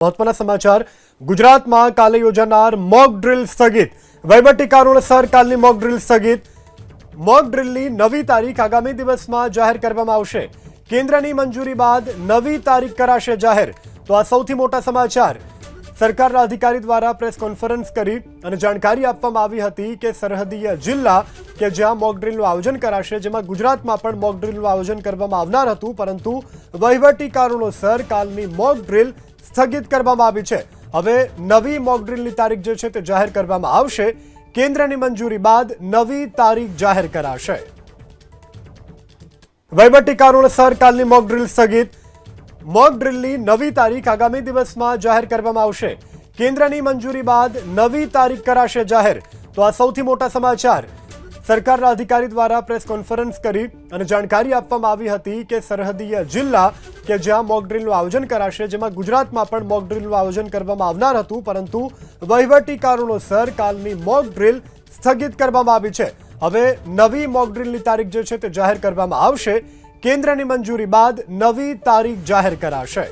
મહત્વના સમાચાર. ગુજરાતમાં કાલે યોજાનાર મોક ડ્રિલ સ્થગિત. વહીવટી કારણોસર કાલની મોક ડ્રિલ સ્થગિત. મોક ડ્રિલની નવી તારીખ આગામી દિવસમાં જાહેર કરવામાં આવશે. કેન્દ્રની મંજૂરી બાદ નવી તારીખ કરાશે જાહેર. તો આ સૌથી મોટા સમાચાર. સરકારના અધિકારી દ્વારા પ્રેસ કોન્ફરન્સ કરી અને જાણકારી આપવામાં આવી હતી કે સરહદીય જિલ્લા કે જ્યાં મોક ડ્રિલનું આયોજન કરાશે, જેમાં ગુજરાતમાં પણ મોક ડ્રિલનું આયોજન કરવામાં આવનાર હતું, પરંતુ વહીવટી કારણોસર કાલની મોક ડ્રિલ સ્થગિત કરવામાં આવી છે. હવે નવી મોકડ્રીલની તારીખ જે છે તે જાહેર કરવામાં આવશે. કેન્દ્રની મંજૂરી બાદ નવી તારીખ જાહેર કરાશે. વહીવટી કારણોસર કાલની મોકડ્રીલ સ્થગિત. મોકડ્રીલની નવી તારીખ આગામી દિવસમાં જાહેર કરવામાં આવશે. કેન્દ્રની મંજૂરી બાદ નવી તારીખ કરાશે જાહેર. તો આ સૌથી મોટા સમાચાર. સરકારના અધિકારી દ્વારા પ્રેસ કોન્ફરન્સ કરી અને જાણકારી આપવામાં આવી હતી કે સરહદીય જિલ્લા કે જ્યાં મોક ડ્રિલનું આયોજન કરાશે, જેમાં ગુજરાતમાં પણ મોક ડ્રિલનું આયોજન કરવામાં આવનાર હતું, પરંતુ વહીવટી કારણોસર કાલની મોક ડ્રિલ સ્થગિત કરવામાં આવી છે. હવે નવી મોક ડ્રિલની તારીખ જે છે તે જાહેર કરવામાં આવશે. કેન્દ્રની મંજૂરી બાદ નવી તારીખ જાહેર કરાશે.